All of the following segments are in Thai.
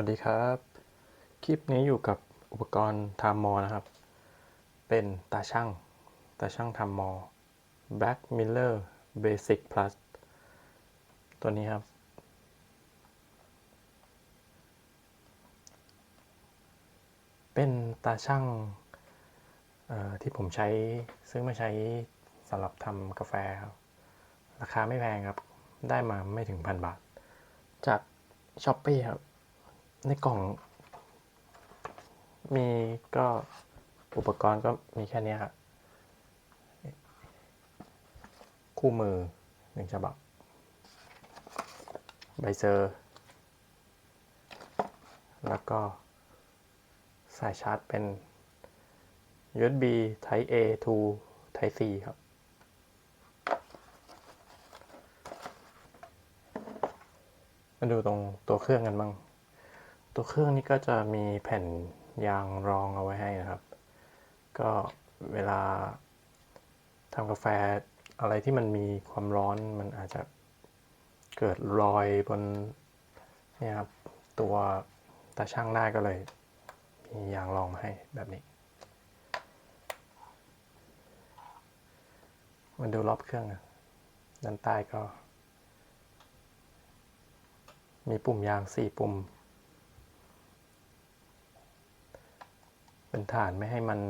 สวัสดีครับ คลิปนี้อยู่กับอุปกรณ์ทำมอนะครับ เป็นตาช่าง ตาช่างทำมอ Black Miller Basic Plus ตัวนี้ครับ เป็นตาช่างที่ผมใช้ซื้อมาใช้สำหรับทำกาแฟครับ ราคาไม่แพงครับ ได้มาไม่ถึงพันบาท จากช้อปปี้ครับ ในกล่อง มีก็อุปกรณ์ก็มีแค่นี้ครับคู่มือหนึ่งฉบับ ใบเซอร์ แล้วก็ สายชาร์จเป็น USB Type A to Type C ครับ มาดูตรงตัวเครื่องกันบ้าง ตัวเครื่องนี้ก็จะมีแผ่นยางรองเอาไว้ให้นะครับ ก็เวลาทำกาแฟอะไรที่มันมีความร้อนมันอาจจะเกิดรอยบนเนี่ยครับตัวตาช่างได้ก็เลย มียางรองมาให้แบบนี้มาดูรอบเครื่องอะด้านใต้ก็ มีปุ่มยางสี่ปุ่ม เป็นฐานไม่ให้มัน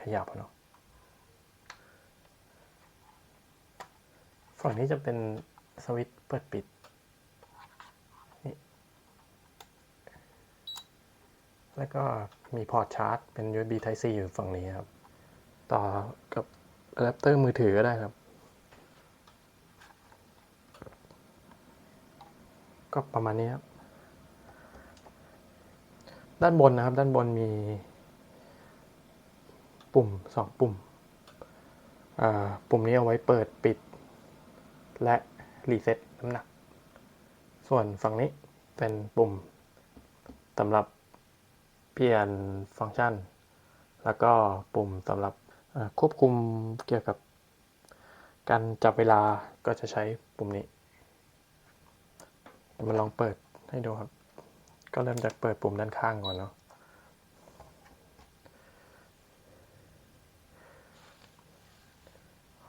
ขยับเนาะฝั่งนี้จะเป็นสวิตช์เปิดปิดนี่แล้วก็มีพอร์ตชาร์จเป็น USB Type C อยู่ฝั่งนี้ครับ ต่อกับอะแดปเตอร์มือถือก็ได้ครับ ก็ประมาณนี้ครับ ด้านบนนะครับ ด้านบนมี ปุ่มสองปุ่ม ปุ่มนี้เอาไว้เปิดปิด และรีเซ็ตน้ำหนัก ส่วนฝั่งนี้เป็นปุ่มสำหรับเปลี่ยนฟังก์ชัน แล้วก็ปุ่มสำหรับควบคุมเกี่ยวกับการจับเวลาก็จะใช้ปุ่มนี้มาลองเปิดให้ดูครับ ก็เริ่มจากเปิดปุ่มด้านข้างก่อนเนาะ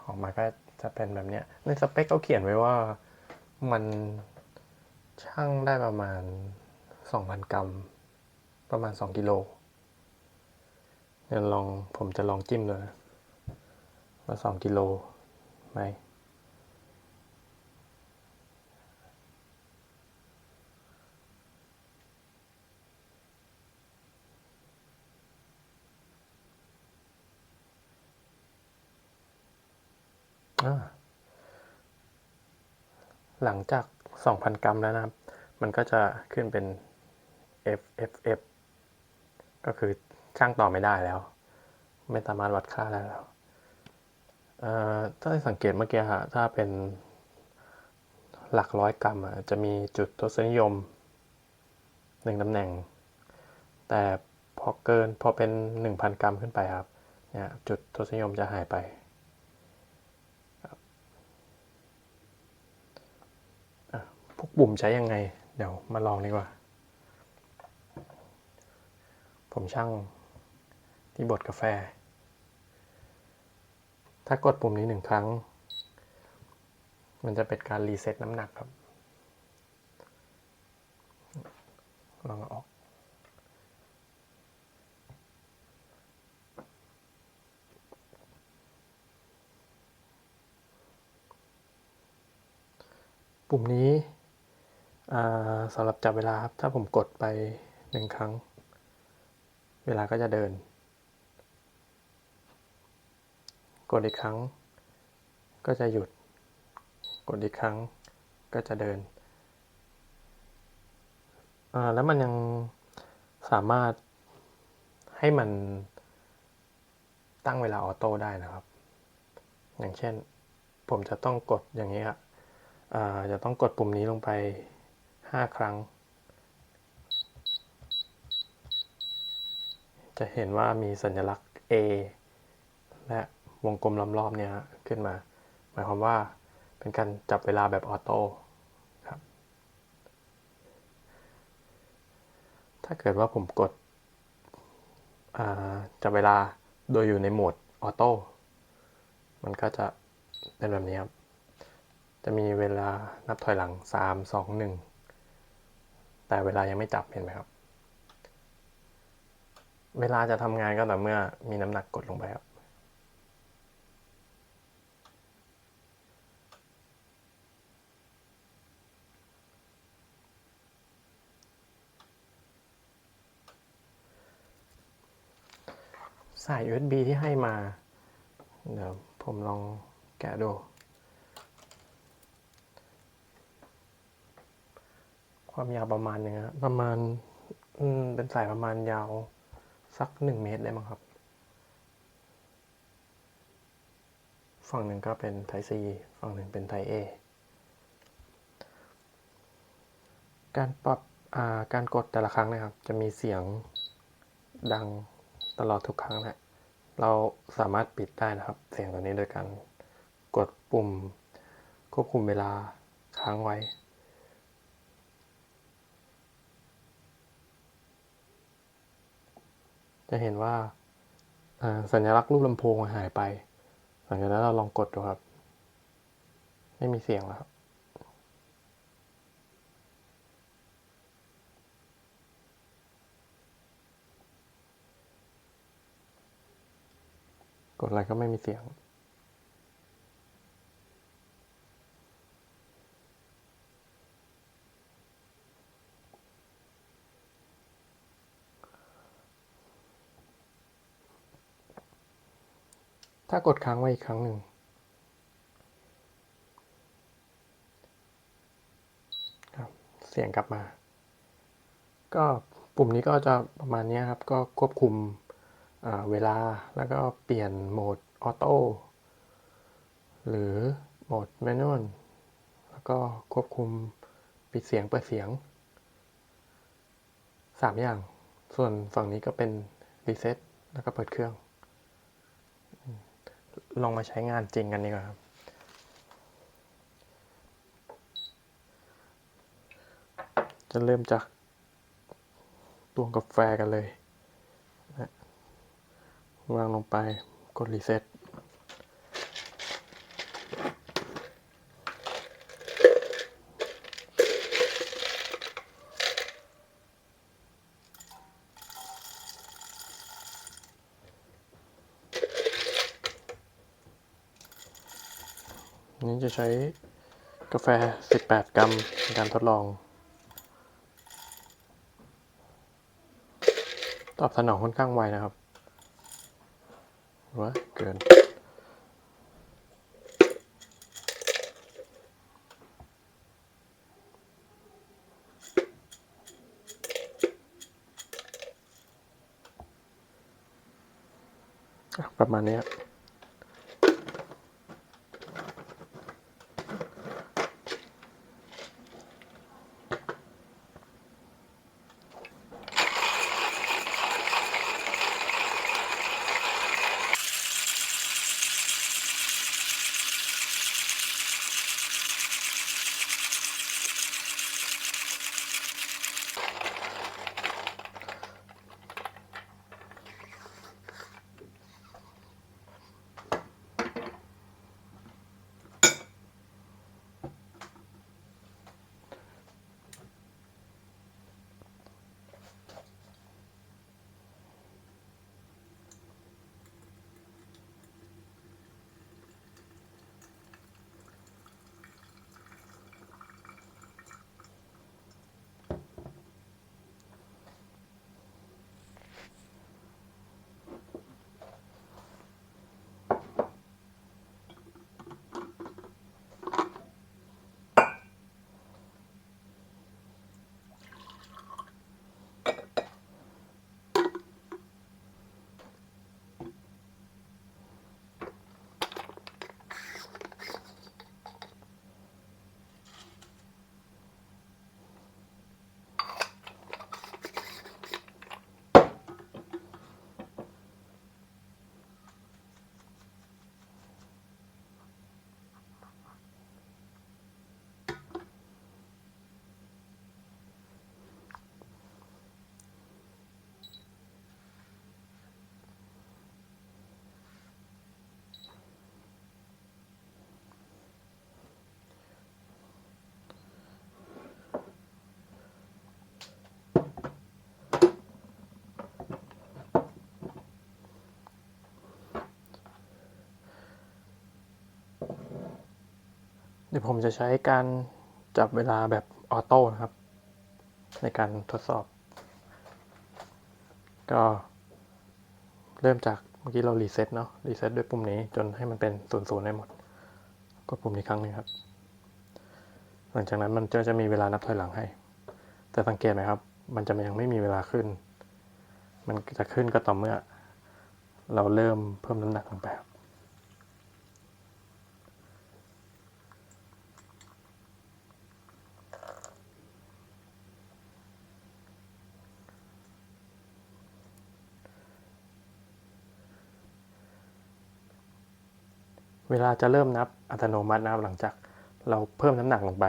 ออกมาก็จะเป็นแบบเนี้ยในสเปคเขาเขียนไว้ว่ามันช่างได้ประมาณ 2,000 กรัม ประมาณ 2 กิโลเดี๋ยวลองผมจะลองจิ้มเลยว่า2กิโลไหม หลังจาก 2,000 กรัมแล้วนะครับ มันก็จะขึ้นเป็น F F F ก็คือช่างต่อไม่ได้แล้ว ไม่สามารถวัดค่าได้แล้วเอ่อถ้าสังเกตเมื่อกี้ฮะถ้าเป็นหลักร้อยกรัมอะจะมีจุดทศนิยมหนึ่งตำแหน่ง แต่พอเกินพอเป็น 1,000 กรัมขึ้นไปครับเนี่ยจุดทศนิยมจะหายไป พวก ปุ่มใช้ยังไง เดี๋ยวมาลองดีกว่า ผมช่างที่บดกาแฟ ถ้ากดปุ่มนี้หนึ่งครั้ง มันจะเป็นการรีเซ็ตน้ำหนักครับ ลองเอาอกปุ่มนี้ สำหรับจับเวลาครับ ถ้าผมกดไปหนึ่งครั้ง เวลาก็จะเดิน กดอีกครั้ง ก็จะหยุด กดอีกครั้งก็จะเดิน แล้วมันยังสามารถให้มันตั้งเวลาออโต้ได้นะครับ อย่างเช่นผมจะต้องกดอย่างนี้ครับอ่าจะต้องกดปุ่มนี้ลงไป 5ครั้ง จะเห็นว่ามีสัญลักษณ์ A และวงกลมล้อมรอบเนี่ยขึ้นมา หมายความว่าเป็นการจับเวลาแบบออโต้ครับ ถ้าเกิดว่าผมกดจับเวลาโดยอยู่ในโหมดออโต้ มันก็จะเป็นแบบนี้ครับ จะมีเวลานับถอยหลัง 3 2 1 แต่เวลายังไม่จับเห็นไหมครับ เวลาจะทำงานก็ต่อเมื่อมีน้ำหนักกดลงไปครับ สาย USB ที่ให้มา เดี๋ยวผมลองแกะดู ความยาวประมาณยังไงครับประมาณอืมเป็นสายประมาณยาวสักหนึ่งเมตรได้มั้งครับ ฝั่งหนึ่งก็เป็น Type C ฝั่งหนึ่งเป็น Type A การปรับอ่าการกดแต่ละครั้งนะครับ จะมีเสียงดังตลอดทุกครั้งนะเราสามารถปิดได้นะครับ เสียงตัวนี้โดยการกดปุ่มควบคุมเวลาค้างไว้ จะเห็นว่าสัญลักษณ์รูปลำโพงหายไป หลังจากนั้นเราลองกดดูครับ ไม่มีเสียงแล้วครับกดอะไรก็ไม่มีเสียง ถ้ากดค้างไว้อีกครั้งหนึ่งครับเสียงกลับมา ก็ปุ่มนี้ก็จะประมาณนี้ครับ ก็ควบคุมเวลาแล้วก็เปลี่ยนโหมดออโต้หรือโหมดแมนนวลแล้วก็ควบคุมปิดเสียงเปิดเสียงสามอย่าง ส่วนฝั่งนี้ก็เป็นรีเซ็ตแล้วก็เปิดเครื่อง ลองมาใช้งานจริงกันดีกว่าครับ จะเริ่มจากตวงกาแฟกันเลยนะวางลงไปกดรีเซ็ต นี้จะใช้กาแฟ 18 กรัมในการทดลอง ตอบสนองค่อนข้างไวนะครับว่าเกินประมาณนี้ครับ เดี๋ยวผมจะใช้การจับเวลาแบบออโต้นะครับ ในการทดสอบ ก็เริ่มจากเมื่อกี้เรารีเซ็ตเนาะรีเซ็ตด้วยปุ่มนี้จนให้มันเป็นศูนย์ศูนย์ได้หมด กดปุ่มนี้ครั้งนึงครับ หลังจากนั้นมันจะจะมีเวลานับถอยหลังให้ แต่สังเกตไหมครับ มันจะยังไม่มีเวลาขึ้น มันจะขึ้นก็ต่อเมื่อ เราเริ่มเพิ่มน้ำหนักลงไปครับ เวลาจะเริ่มนับอัตโนมัตินะครับหลังจากเราเพิ่มน้ำหนักลงไป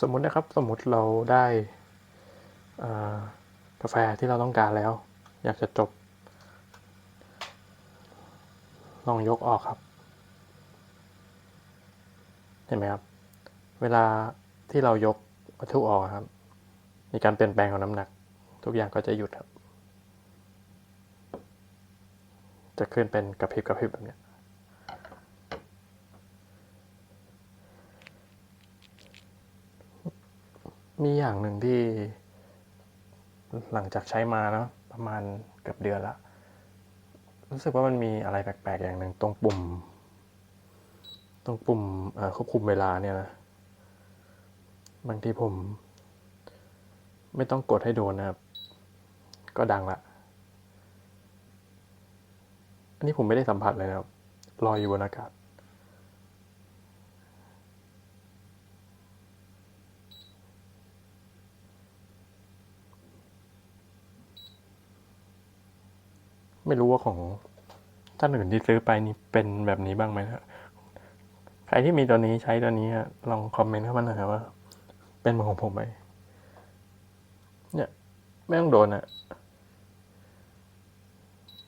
สมมุตินะครับสมมุติเราได้กาแฟที่เราต้องการแล้ว อยากจะจบ ลองยกออกครับ เห็นไหมครับ เวลาที่เรายกวัตถุออกครับ มีการเปลี่ยนแปลงของน้ำหนัก ทุกอย่างก็จะหยุดครับ จะขึ้นเป็นกระพริบกระพริบแบบนี้ มีอย่างหนึ่งที่หลังจากใช้มาแล้วประมาณเกือบเดือนละรู้สึกว่ามันมีอะไรแปลกๆอย่างหนึ่งตรงปุ่ม ตรงปุ่มควบคุมเวลาเนี่ยนะบางทีผม ไม่ต้องกดให้โดนนะครับ ก็ดังละอันนี้ผมไม่ได้สัมผัสเลยนะครับลอยอยู่บนอากาศ ไม่รู้ว่าของท่านอื่นที่ซื้อไปนี่เป็นแบบนี้บ้างไหมนะใครที่มีตัวนี้ใช้ตัวนี้อะลองคอมเมนต์เข้ามาหน่อยว่า เป็นของผมไหมเนี่ยไม่ต้องโดนอะ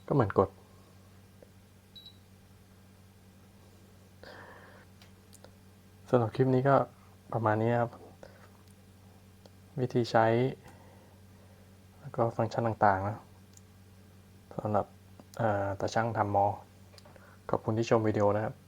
ก็เหมือนกด สำหรับคลิปนี้ก็ประมาณนี้ครับ วิธีใช้ แล้วก็ฟังก์ชันต่างๆนะสำหรับ ตาช่างทำมอ ขอบคุณที่ชมวิดีโอนะครับ